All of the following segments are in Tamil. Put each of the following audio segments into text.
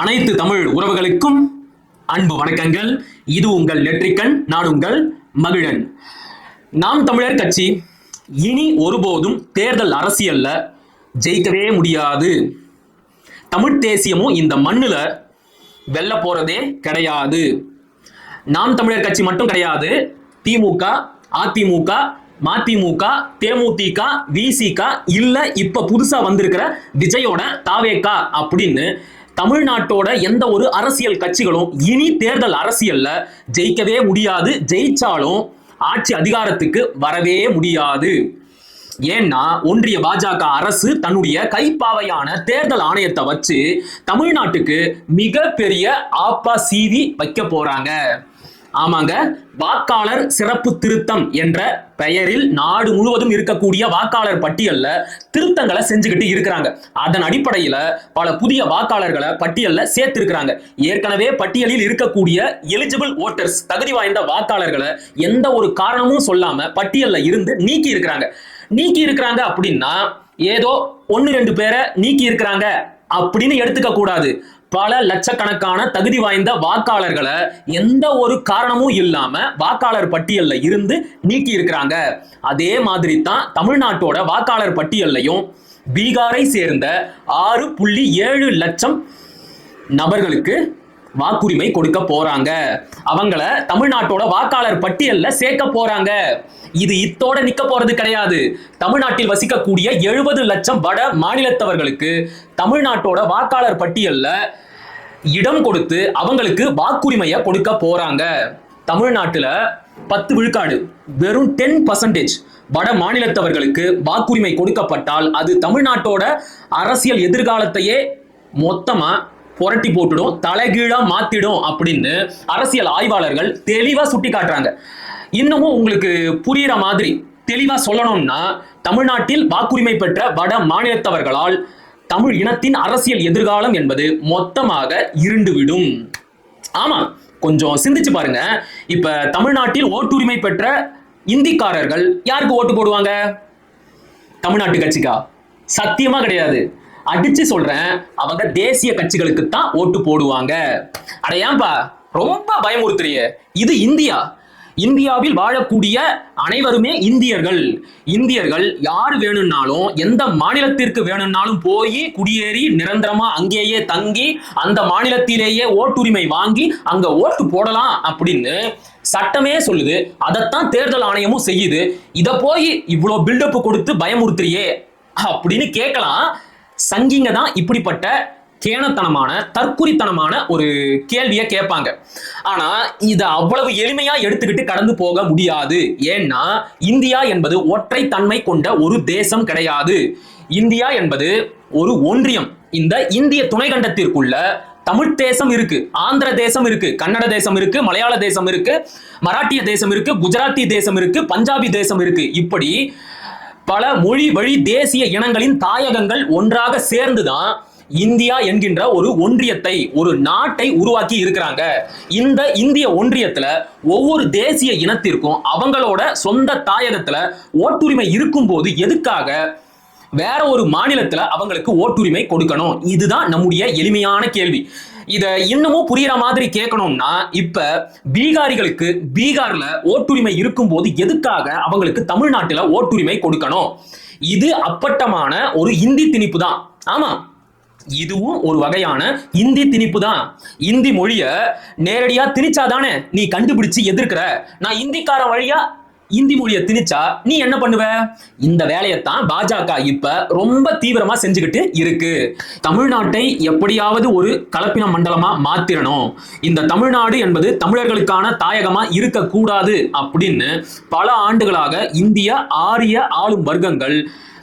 அனைத்து தமிழ் உறவுகளுக்கும் அன்பு வணக்கங்கள். இது உங்கள் நெற்றிக்கண் நான் உங்கள் மகிழன். நாம் தமிழர் கட்சி இனி ஒருபோதும் தேர்தல் அரசியல்ல ஜெயிக்கவே முடியாது. தமிழ் தேசியமும் இந்த மண்ணுல வெல்ல போறதே கிடையாது. நாம் தமிழர் கட்சி மட்டும் கிடையாது. திமுக அதிமுக மதிமுக தேமுதிக விசிக இல்ல இப்ப புதுசா வந்திருக்கிற விஜயோட தாவேக்கா அப்படின்னு தமிழ்நாட்டோட எந்த ஒரு அரசியல் கட்சிகளும் இனி தேர்தல் அரசியல்ல ஜெயிக்கவே முடியாது ஜெயிச்சாலும் ஆட்சி அதிகாரத்துக்கு வரவே முடியாது. ஏன்னா ஒன்றிய பாஜக அரசு தன்னுடைய கைப்பாவையான தேர்தல் ஆணையத்தை வச்சு தமிழ்நாட்டுக்கு மிகப்பெரிய ஆப்பா சீவி வைக்க போறாங்க. ஆமாங்க. வாக்காளர் சிறப்பு திருத்தம் என்ற பெயரில் நாடு முழுவதும் இருக்கக்கூடிய வாக்காளர் பட்டியல்ல திருத்தங்களை செஞ்சுக்கிட்டு இருக்கிறாங்க. அதன் அடிப்படையில பல புதிய வாக்காளர்களை பட்டியல்ல சேர்த்திருக்கிறாங்க. ஏற்கனவே பட்டியலில் இருக்கக்கூடிய எலிஜிபிள் ஓட்டர்ஸ் தகுதி வாய்ந்த வாக்காளர்களை எந்த ஒரு காரணமும் சொல்லாம பட்டியல்ல இருந்து நீக்கி இருக்கிறாங்க. நீக்கி இருக்கிறாங்க அப்படின்னா ஏதோ ஒன்னு ரெண்டு பேரை நீக்கி இருக்கிறாங்க. அப்படின்னு எடுத்துக்க கூடாது. பல லட்சக்கணக்கான தகுதி வாய்ந்த வாக்காளர்களை எந்த ஒரு காரணமும் இல்லாம வாக்காளர் பட்டியல்ல இருந்து நீக்கி இருக்கிறாங்க. அதே மாதிரி தான் தமிழ்நாட்டோட வாக்காளர் பட்டியல்லையும் பீகாரை சேர்ந்த ஆறு புள்ளி ஏழு லட்சம் நபர்களுக்கு வாக்குரிமை கொடுக்க போறாங்க. அவங்கள தமிழ்நாட்டோட வாக்காளர் பட்டியல்ல சேர்க்க போறாங்க. இது இத்தோட நிக்க போறது கிடையாது. தமிழ்நாட்டில் வசிக்கக்கூடிய எழுபது லட்சம் வட மாநிலத்தவர்களுக்கு தமிழ்நாட்டோட வாக்காளர் பட்டியல்ல இடம் கொடுத்து அவங்களுக்கு வாக்குரிமையை கொடுக்க போறாங்க. தமிழ்நாட்டுல பத்து விழுக்காடு வெறும் டென் பர்சன்டேஜ் வட மாநிலத்தவர்களுக்கு வாக்குரிமை கொடுக்கப்பட்டால் அது தமிழ்நாட்டோட அரசியல் எதிர்காலத்தையே மொத்தமா புரட்டி போட்டுடும் தலைகீழா மாத்திடும் அப்படின்னு அரசியல் ஆய்வாளர்கள் தெளிவா சுட்டி காட்டுறாங்க இன்னமும் உங்களுக்கு புரியுற மாதிரி தெளிவா சொல்லணும்னா தமிழ்நாட்டில் வாக்குரிமை பெற்ற வட மாநிலத்தவர்களால் தமிழ் இனத்தின் அரசியல் எதிர்காலம் என்பது மொத்தமாக இருண்டுவிடும். ஆமா கொஞ்சம் சிந்திச்சு பாருங்க. இப்ப தமிழ்நாட்டில் ஓட்டுரிமை பெற்ற இந்திக்காரர்கள் யாருக்கு ஓட்டு போடுவாங்க? தமிழ்நாட்டு கட்சிக்கா? சத்தியமா கிடையாது. அடிச்சு சொல்றேன் அவங்க தேசிய கட்சிகளுக்கு தான் ஓட்டு போடுவாங்க. அட ஏன்பா ரொம்ப பயமுறுத்துறிய. இது இந்தியா. இந்தியாவில் வாழக்கூடிய அனைவருமே இந்தியர்கள். இந்தியர்கள் யார் வேணும்னாலும் எந்த மாநிலத்திற்கு வேணும்னாலும் போய் குடியேறி நிரந்தரமா அங்கேயே தங்கி அந்த மாநிலத்திலேயே ஓட்டுரிமை வாங்கி அங்க ஓட்டு போடலாம் அப்படின்னு சட்டமே சொல்லுது. அதைத்தான் தேர்தல் ஆணையமும் செய்யுது. இதை போய் இவ்வளோ பில்டப் கொடுத்து பயமுறுத்துறியே அப்படின்னு கேட்கலாம். சங்கிங்க தான் இப்படிப்பட்ட கேனத்தனமான தற்குறித்தனமான ஒரு கேள்வியை கேட்பாங்க. ஆனா இதை அவ்வளவு எளிமையா எடுத்துக்கிட்டு கடந்து போக முடியாது. ஏன்னா இந்தியா என்பது ஒற்றை தன்மை கொண்ட ஒரு தேசம் கிடையாது. இந்தியா என்பது ஒரு ஒன்றியம். இந்த இந்திய துணைக்கண்டத்திற்குள்ள தமிழ் தேசம் இருக்கு ஆந்திர தேசம் இருக்கு கன்னட தேசம் இருக்கு மலையாள தேசம் இருக்கு மராட்டிய தேசம் இருக்கு குஜராத்தி தேசம் இருக்கு பஞ்சாபி தேசம் இருக்கு. இப்படி பல மொழி வழி தேசிய இனங்களின் தாயகங்கள் ஒன்றாக சேர்ந்துதான் இந்தியா என்கின்ற ஒரு ஒன்றியத்தை ஒரு நாட்டை உருவாக்கி இருக்கிறாங்க. இந்த இந்திய ஒன்றியத்துல ஒவ்வொரு தேசிய இனத்திற்கும் அவங்களோட சொந்த தாயகத்துல ஓட்டுரிமை இருக்கும்போது எதுக்காக வேற ஒரு மாநிலத்துல அவங்களுக்கு ஓட்டுரிமை கொடுக்கணும். இதுதான் நம்முடைய எளிமையான கேள்வி. இத இன்னமும் புரியுற மாதிரி கேட்கணும்னா இப்ப பீகாரிகளுக்கு பீகார்ல ஓட்டுரிமை இருக்கும்போது எதுக்காக அவங்களுக்கு தமிழ்நாட்டுல ஓட்டுரிமை கொடுக்கணும்? இது அப்பட்டமான ஒரு இந்தி திணிப்பு தான். ஆமா. இதுவும் ஒரு வகையான இந்தி திணிப்பு தான். இந்தி மொழிய நேரடியா திணிச்சாதானே நீ கண்டுபிடிச்சு எதிர்க்கிற? நான் இந்திக்கார வழியா இந்தி மொழியை திணிச்சா நீ என்ன பண்ணுவ? இந்த வேலையைத்தான் பாஜக இப்ப ரொம்ப தீவிரமா செஞ்சுக்கிட்டு இருக்கு. தமிழ்நாட்டை எப்படியாவது ஒரு கலப்பின மண்டலமா மாத்திரணும். இந்த தமிழ்நாடு என்பது தமிழர்களுக்கான தாயகமா இருக்கக்கூடாது அப்படின்னு பல ஆண்டுகளாக இந்திய ஆரிய ஆளும் வர்க்கங்கள்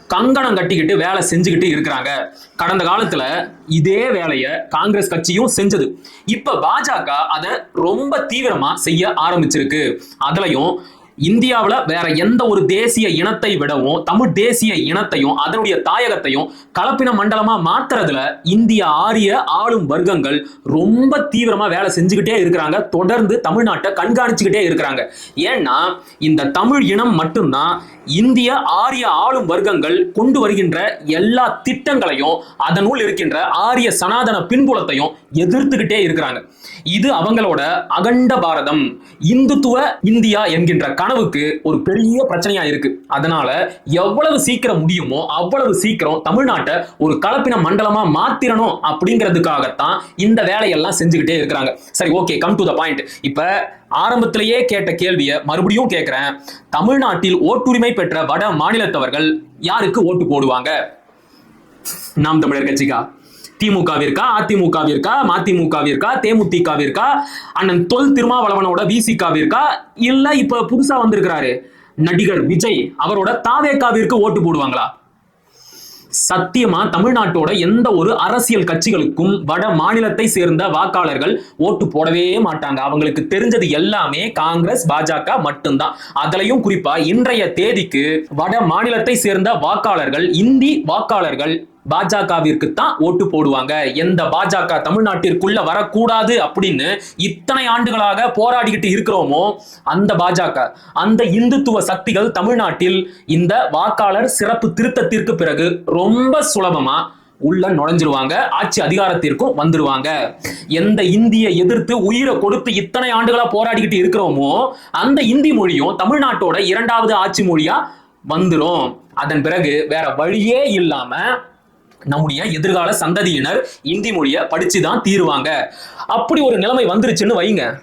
கங்கணம் கட்டிக்கிட்டு வேலை செஞ்சுக்கிட்டு இருக்கிறாங்க. கடந்த காலத்துல இதே வேலையை காங்கிரஸ் கட்சியும் செஞ்சது. இப்ப பாஜக அதை ரொம்ப தீவிரமா செய்ய ஆரம்பிச்சிருக்கு. அதுலயும் இந்தியாவில் வேற எந்த ஒரு தேசிய இனத்தை விடவும் தமிழ் தேசிய இனத்தையும் அதனுடைய தாயகத்தையும் கலப்பின மண்டலமா மாத்துறதுல இந்திய ஆரிய ஆளும் வர்க்கங்கள் ரொம்ப தீவிரமா வேலை செஞ்சுக்கிட்டே இருக்கிறாங்க. தொடர்ந்து தமிழ்நாட்டை கண்காணிச்சுக்கிட்டே இருக்கிறாங்க. ஏன்னா இந்த தமிழ் இனம் மட்டும்தான் இந்திய ஆரிய ஆளும் வர்க்கங்கள் கொண்டு வருகின்ற எல்லா திட்டங்களையும் அதனுள் இருக்கின்ற ஆரிய சனாதன பின்புலத்தையும் எதிர்த்துக்கிட்டே இருக்கிறாங்க. இது அவங்களோட அகண்ட பாரதம். இந்துத்துவ இந்தியா என்கின்ற கனவுக்கு ஒரு பெரிய பிரச்சனையா இருக்கு. அதனால எவ்வளவு சீக்கிரம் முடியுமோ அவ்வளவு சீக்கிரம் தமிழ்நாட்டை ஒரு கலப்பின மண்டலமா மாத்திரணும் அப்படிங்கிறதுக்காகத்தான் இந்த வேலையெல்லாம் செஞ்சுக்கிட்டே இருக்கிறாங்க. சரி okay come to the point இப்ப ஆரம்பத்திலேயே கேட்ட கேள்வியை மறுபடியும் கேட்கிறேன் தமிழ்நாட்டில் ஓட்டுரிமை பெற்ற வட மாநிலத்தவர்கள் யாருக்கு ஓட்டு போடுவாங்க? நாம் தமிழர் கட்சிக்கா? திமுகவிற்கா அதிமுகவிற்கா மதிமுகவிற்கா தேமுதிகவிற்கா அண்ணன் தொல் திருமாவளவனோட விசிகாவிற்கா இல்ல இப்ப புதுசா வந்திருக்கிறாரு நடிகர் விஜய் அவரோட தாவேக்காவிற்கு ஓட்டு போடுவாங்களா? சத்தியமா தமிழ்நாட்டோட எந்த ஒரு அரசியல் கட்சிகளுக்கும் வட மாநிலத்தை சேர்ந்த வாக்காளர்கள் ஓட்டு போடவே மாட்டாங்க. அவங்களுக்கு தெரிஞ்சது எல்லாமே காங்கிரஸ் பாஜக மட்டும்தான். அதுலயும் குறிப்பா இன்றைய தேதிக்கு வட மாநிலத்தை சேர்ந்த வாக்காளர்கள் இந்தி வாக்காளர்கள் பாஜகவிற்கு தான் ஓட்டு போடுவாங்க. எந்த பாஜக தமிழ்நாட்டிற்குள்ள வரக்கூடாது அப்படின்னு இத்தனை ஆண்டுகளாக போராடிக்கிட்டு இருக்கிறோமோ அந்த பாஜக அந்த இந்துத்துவ சக்திகள் தமிழ்நாட்டில் இந்த வாக்காளர் சிறப்பு திருத்தத்திற்கு பிறகு ரொம்ப சுலபமா உள்ள நுழைஞ்சிருவாங்க. ஆட்சி அதிகாரத்திற்கும் வந்துருவாங்க. எந்த இந்திய எதிர்த்து உயிரை கொடுத்து இத்தனை ஆண்டுகளா போராடிக்கிட்டு இருக்கிறோமோ அந்த இந்தி மொழியும் தமிழ்நாட்டோட இரண்டாவது ஆட்சி மொழியா வந்துடும் அதன் பிறகு வேற வழியே இல்லாம நம்முடைய எதிர்கால சந்ததியினர் இந்தி மொழியை படிச்சு தான் தீருவாங்க. அப்படி ஒரு நிலைமை வந்துருச்சுன்னு வைங்க.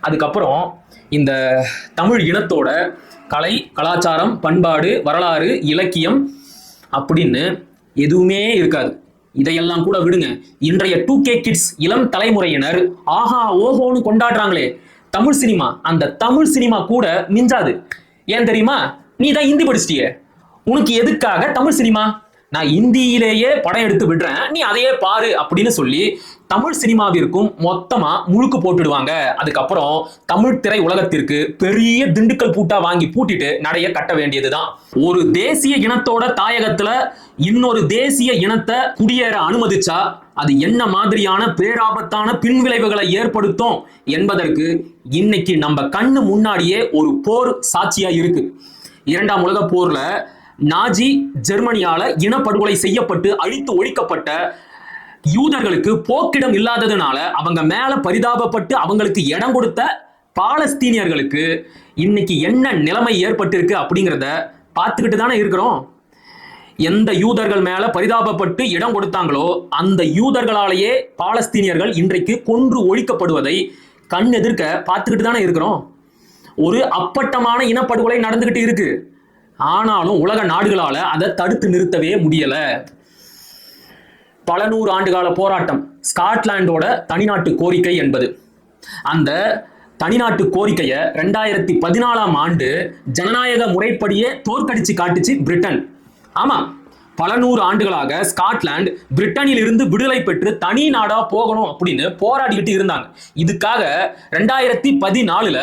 அதுக்கப்புறம் இந்த தமிழ் இனத்தோட கலை கலாச்சாரம் பண்பாடு வரலாறு இலக்கியம் அப்படின்னு எதுவுமே இருக்காது. இதையெல்லாம் கூட விடுங்க. இன்றைய டூ கே கிட்ஸ் இளம் தலைமுறையினர் ஆஹா ஓஹோன்னு கொண்டாடுறாங்களே. தமிழ் சினிமா அந்த தமிழ் சினிமா கூட மிஞ்சாது. ஏன் தெரியுமா? நீ தான் ஹிந்தி படிச்சிட்டிய. உனக்கு எதுக்காக தமிழ் சினிமா? நான் இந்தியிலேயே படம் எடுத்து விடுறேன். நீ அதையே பாரு அப்படின்னு சொல்லி தமிழ் சினிமாவிற்கும் மொத்தமா முழுக்கு போட்டுடுவாங்க. அதுக்கப்புறம் தமிழ் திரை உலகத்திற்கு பெரிய திண்டுக்கல் பூட்டா வாங்கி பூட்டிட்டு நடைய கட்ட வேண்டியதுதான். ஒரு தேசிய இனத்தோட தாயகத்துல இன்னொரு தேசிய இனத்தை குடியேற அனுமதிச்சா அது என்ன மாதிரியான பேராபத்தான பின்விளைவுகளை ஏற்படுத்தும் என்பதற்கு இன்னைக்கு நம்ம கண்ணு முன்னாடியே ஒரு போர் சாட்சியா இருக்கு. இரண்டாம் உலக போர்ல நாஜி ஜெர்மனியால இனப்படுகொலை செய்யப்பட்டு அழித்து ஒழிக்கப்பட்ட யூதர்களுக்கு போக்கிடம் இல்லாததுனால அவங்க மேல பரிதாபப்பட்டு அவங்களுக்கு இடம் கொடுத்த பாலஸ்தீனியர்களுக்கு இன்னைக்கு என்ன நிலைமை ஏற்பட்டிருக்கு அப்படிங்கிறத பார்த்துக்கிட்டு தானே இருக்கிறோம். எந்த யூதர்கள் மேல பரிதாபப்பட்டு இடம் கொடுத்தாங்களோ அந்த யூதர்களாலேயே பாலஸ்தீனியர்கள் இன்றைக்கு கொன்று ஒழிக்கப்படுவதை கண் எதிர்க்க பார்த்துக்கிட்டு தானே இருக்கிறோம். ஒரு அப்பட்டமான இனப்படுகொலை நடந்துகிட்டு இருக்கு. ஆனாலும் உலக நாடுகளால் அதை தடுத்து நிறுத்தவே முடியலை. பல நூறு ஆண்டுகால போராட்டம் ஸ்காட்லாண்டோட தனிநாட்டு கோரிக்கை என்பது. அந்த தனிநாட்டு கோரிக்கையை ரெண்டாயிரத்தி பதினாலாம் ஆண்டு ஜனநாயக முறைப்படியே தோற்கடிச்சு காட்டுச்சு பிரிட்டன். ஆமாம் பல நூறு ஆண்டுகளாக ஸ்காட்லாந்து பிரிட்டனில் இருந்து விடுதலை பெற்று தனி நாடா போகணும் அப்படின்னு போராடிக்கிட்டு இருந்தாங்க. இதுக்காக ரெண்டாயிரத்தி பதினாலுல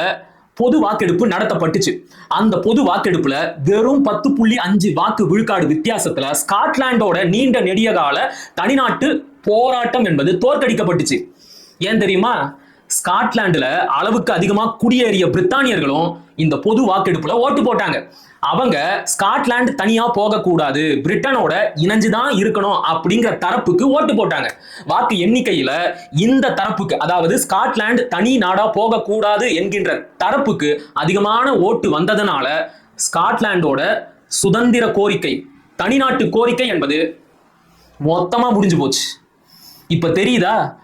பொது வாக்கெடுப்பு நடத்தப்பட்டுச்சு. அந்த பொது வாக்கெடுப்புல வெறும் பத்து புள்ளி அஞ்சு வாக்கு விழுக்காடு வித்தியாசத்துல ஸ்காட்லாண்டோட நீண்ட நெடிய கால தனிநாட்டு போராட்டம் என்பது தோற்கடிக்கப்பட்டுச்சு. ஏன் தெரியுமா? ஸ்காட்லாண்டுல அளவுக்கு அதிகமா குடியேறிய பிரித்தானியர்களும் இந்த பொது வாக்கெடுப்புல ஓட்டு போட்டாங்க. அவங்க ஸ்காட்லாந்து தனியா போகக்கூடாது பிரிட்டனோட இணைஞ்சுதான் இருக்கணும் அப்படிங்கிற தரப்புக்கு ஓட்டு போட்டாங்க. வாக்கு எண்ணிக்கையில இந்த தரப்புக்கு அதாவது ஸ்காட்லாந்து தனி நாடா போகக்கூடாது என்கின்ற தரப்புக்கு அதிகமான ஓட்டு வந்ததுனால ஸ்காட்லாண்டோட சுதந்திர கோரிக்கை தனிநாட்டு கோரிக்கை என்பது மொத்தமா முடிஞ்சு போச்சு. இப்ப தெரியுதா?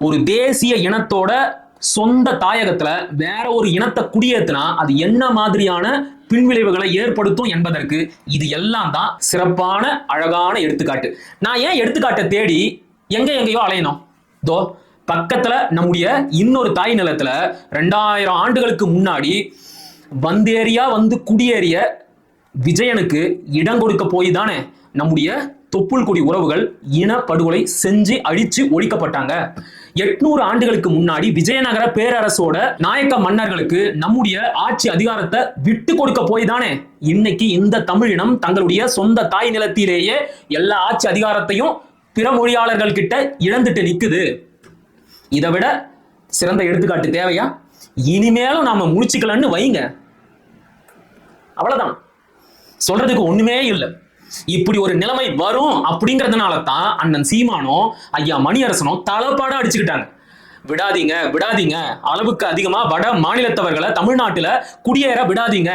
ஒரு தேசிய இனத்தோட சொந்த தாயகத்துல வேற ஒரு இனத்தை குடியேற்றினா அது என்ன மாதிரியான பின்விளைவுகளை ஏற்படுத்தும் என்பதற்கு இது எல்லாம் தான் சிறப்பான அழகான எடுத்துக்காட்டு. நான் ஏன் எடுத்துக்காட்டை தேடி எங்க எங்கேயோ அலையணும்? தோ பக்கத்துல நம்முடைய இன்னொரு தாய் நிலத்துல ரெண்டாயிரம் ஆண்டுகளுக்கு முன்னாடி வந்தேரியா வந்து குடியேறிய விஜயனுக்கு இடம் கொடுக்க போய் தானே நம்முடைய தொப்புள் கொடி உறவுகள் இன படுகொலை செஞ்சு அழிச்சு ஒழிக்கப்பட்டாங்க. எட்நூறு ஆண்டுகளுக்கு முன்னாடி விஜயநகர பேரரசோட நாயக்க மன்னர்களுக்கு நம்முடைய ஆட்சி அதிகாரத்தை விட்டு கொடுக்க போய் தானே இன்னைக்கு இந்த தமிழினம் தங்களுடைய சொந்த தாய் நிலத்திலேயே எல்லா ஆட்சி அதிகாரத்தையும் பிற மொழியாளர்கள் கிட்ட இழந்துட்டு நிக்குது. இதை விட சிறந்த எடுத்துக்காட்டு தேவையா? இனிமேலும் நாம முடிச்சுக்கலன்னு வைங்க. அவ்வளவுதான். சொல்றதுக்கு ஒண்ணுமே இல்லை. இப்படி ஒரு நிலைமை வரும் அப்படிங்கிறதுனால தான் அண்ணன் சீமானும் ஐயா மணியரசனும் தலப்பாட அடிச்சுக்கிட்டாங்க. விடாதீங்க விடாதீங்க. அளவுக்கு அதிகமா வட மாநிலத்தவர்களை தமிழ்நாட்டுல குடியேற விடாதீங்க.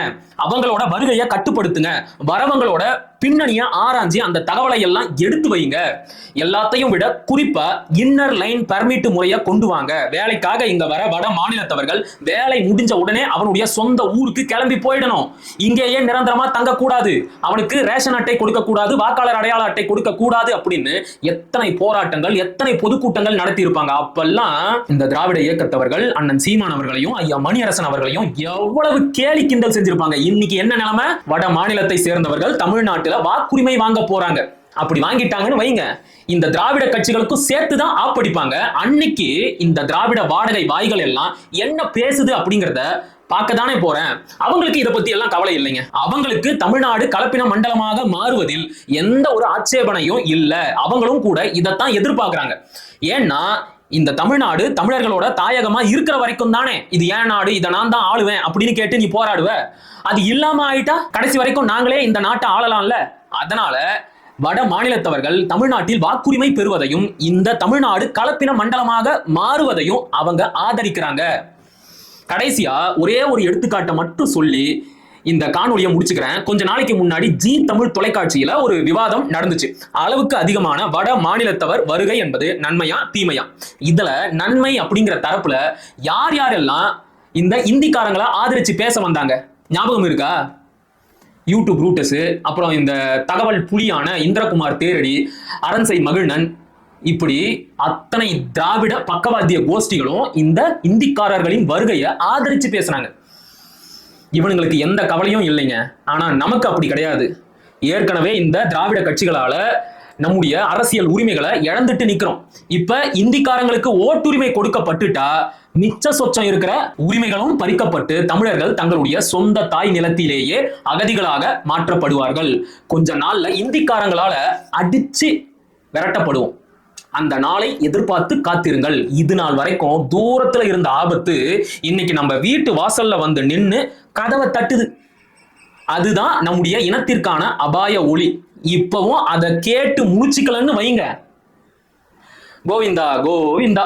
அவங்களோட வருகையை கட்டுப்படுத்துங்க. வரவங்களோட பின்னணியை ஆராய்ஞ்சு அந்த தகவலை எல்லாம் எடுத்து வைங்க. எல்லாத்தையும் விட குறிப்பா இன்னர் லைன் பர்மிட் முறையை கொண்டு வாங்க. வேலைக்காக இங்க வர வட மாநிலத்தவர்கள் வேலை முடிஞ்ச உடனே அவனுடைய சொந்த ஊருக்கு கிளம்பி போயிடணும். இங்கேயே நிரந்தரமா தங்கக்கூடாது. அவனுக்கு ரேஷன் அட்டை கொடுக்க கூடாது வாக்காளர் அடையாள அட்டை கொடுக்க கூடாது அப்படின்னு எத்தனை போராட்டங்கள் எத்தனை பொதுக்கூட்டங்கள் நடத்தி இருப்பாங்க அப்பெல்லாம் இந்த திராவிட இயக்கத்தவர்கள் அண்ணன் சீமான் அவர்களையும் ஐயா மணியரசன் அவர்களையும் எவ்வளவு கேலி கிண்டல் செஞ்சிருப்பாங்க. இன்னைக்கு என்ன நிலைமை? வட மாநிலத்தை சேர்ந்தவர்கள் தமிழ்நாட்டில் வாக்குரிமை வாங்க போறாங்க. அப்படி வாங்கிட்டாங்கன்னு வைங்க. இந்த திராவிட கட்சிகளுக்கும் சேர்த்து தான் ஆப்படிப்பாங்க அன்னைக்கு இந்த திராவிட வாடகை வாய்கள் எல்லாம் என்ன பேசுது அப்படிங்கறத பார்க்க தானே போறேன். அவங்களுக்கு இதை பத்தி எல்லாம் கவலை இல்லைங்க. அவங்களுக்கு தமிழ்நாடு கலப்பின மண்டலமாக மாறுவதில் எந்த ஒரு ஆட்சேபனையும் இல்ல. அவங்களும் கூட இதைத்தான் எதிர்பார்க்கிறாங்க. ஏன்னா இந்த தமிழ்நாடு தமிழர்களோட தாயகமா இருக்கிற வரைக்கும் தானே. இது ஏன் நாடு? இதை நான் தான் ஆளுவேன் அப்படின்னு கேட்டு நீ போராடுவ. அது இல்லாம ஆயிட்டா கடைசி வரைக்கும் நாங்களே இந்த நாட்டை ஆளலாம்ல. அதனால வட மாநிலத்தவர்கள் தமிழ்நாட்டில் வாக்குரிமை பெறுவதையும் இந்த தமிழ்நாடு கலப்பின மண்டலமாக மாறுவதையும் அவங்க ஆதரிக்கிறாங்க. கடைசியா ஒரே ஒரு எடுத்துக்காட்டை மட்டும் சொல்லி இந்த காணொலியை முடிச்சுக்கிறேன். கொஞ்ச நாளைக்கு முன்னாடி ஜி தமிழ் தொலைக்காட்சியில ஒரு விவாதம் நடந்துச்சு. அளவுக்கு அதிகமான வட மாநிலத்தவர் வருகை என்பது நன்மையா தீமையா? இதுல நன்மை அப்படிங்கிற தரப்புல யார் யாரெல்லாம் இந்த இந்திக்காரங்களை ஆதரிச்சு பேச வந்தாங்க? ஞாபகம் இருக்கா? யூடியூப் ரூட்டஸ் அப்புறம் இந்த தகவல் புலியான இந்திரகுமார் தேரடி அரண்சை மகிழ்நன் இப்படி அத்தனை திராவிட பக்கவாத்திய கோஷ்டிகளும் இந்த இந்திக்காரர்களின் வருகையை ஆதரிச்சு பேசுனாங்க இவனுங்களுக்கு எந்த கவலையும் இல்லைங்க. ஆனா நமக்கு அப்படி கிடையாது. ஏற்கனவே இந்த திராவிட கட்சிகளால நம்முடைய அரசியல் உரிமைகளை இழந்துட்டு நிக்கிறோம். இப்ப இந்திக்காரங்களுக்கு ஓட்டுரிமை கொடுக்கப்பட்டுட்டா மிச்ச சொச்சம் இருக்கிற உரிமைகளும் பறிக்கப்பட்டு தமிழர்கள் தங்களுடைய சொந்த தாய் நிலத்திலேயே அகதிகளாக மாற்றப்படுவார்கள். கொஞ்ச நாள்ல இந்திக்காரங்களால அடிச்சு விரட்டப்படுவோம். அந்த நாளை எதிர்பார்த்து காத்திருங்கள். இது நாள் வரைக்கும் தூரத்துல இருந்த ஆபத்து இன்னைக்கு நம்ம வீட்டு வாசல்ல வந்து நின்று கதவை தட்டுது. அதுதான் நம்முடைய இனத்திற்கான அபாய ஒளி. இப்பவும் அதை கேட்டு முடிச்சுக்கலன்னு வைங்க. கோவிந்தா கோவிந்தா.